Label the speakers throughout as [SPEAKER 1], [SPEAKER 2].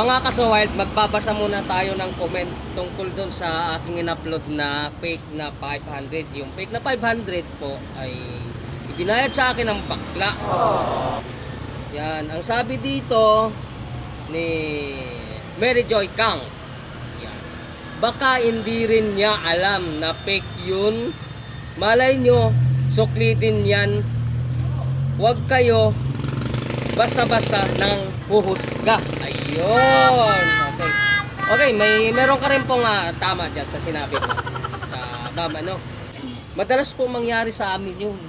[SPEAKER 1] Mga kasawild, magbabasa muna tayo ng comment tungkol doon sa aking in-upload na fake na 500. Yung fake na 500 po ay ibinayad sa akin ng bakla. Yan, ang sabi dito ni Mary Joy Kang. Yan. Baka hindi rin niya alam na fake yun. Malay nyo, suklitin yan. Huwag kayo basta-basta ng huhusga. Ayun. Okay. Okay, may meron ka rin pong ah, tama diyan sa sinabi mo. Ah, tama no. Madalas po mangyari sa amin yun.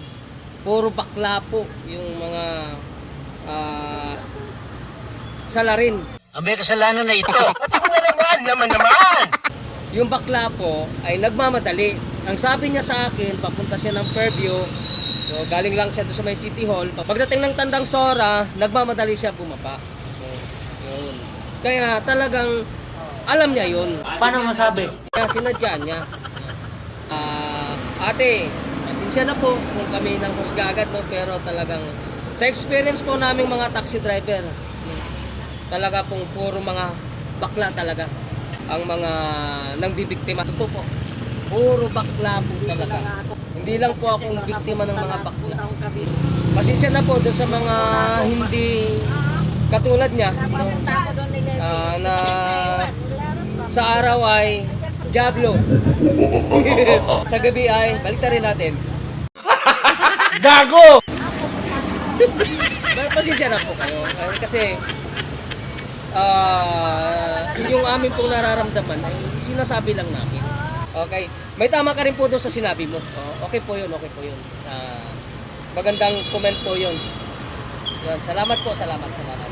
[SPEAKER 1] Puro bakla po yung mga ah, salarin.
[SPEAKER 2] Ang may kasalanan na ito. At ako na naman, naman naman.
[SPEAKER 1] Yung bakla po ay nagmamadali. Ang sabi niya sa akin, papunta siya ng Fairview. So, galing lang siya doon sa may City Hall. Pagdating ng Tandang Sora, nagmamadali siya bumaba. So, yun. Kaya talagang alam niya yun.
[SPEAKER 2] Paano masabi?
[SPEAKER 1] Kaya sinadya niya. Ah, ate, pasensya na po kung kami nang husga agad, no? pero talagang sa experience po naming mga taxi driver, talaga pong puro mga bakla talaga ang mga nang bibiktima. Ito po, puro bakla po talaga. Hindi lang po akong biktima ng mga bakla. Pasensya na po doon sa mga hindi katulad niya. No? Ah, na sa araw ay Diablo. sa gabi ay, balik rin natin.
[SPEAKER 2] Gago!
[SPEAKER 1] Pasensya na po kayo. Eh, Kasi, ah, yung amin pong nararamdaman ay sinasabi lang namin. Okay. May tama ka rin po doon sa sinabi mo. Oh, okay po yun, okay po yun. Ah, magandang comment po yun. Yun, salamat po, salamat, salamat.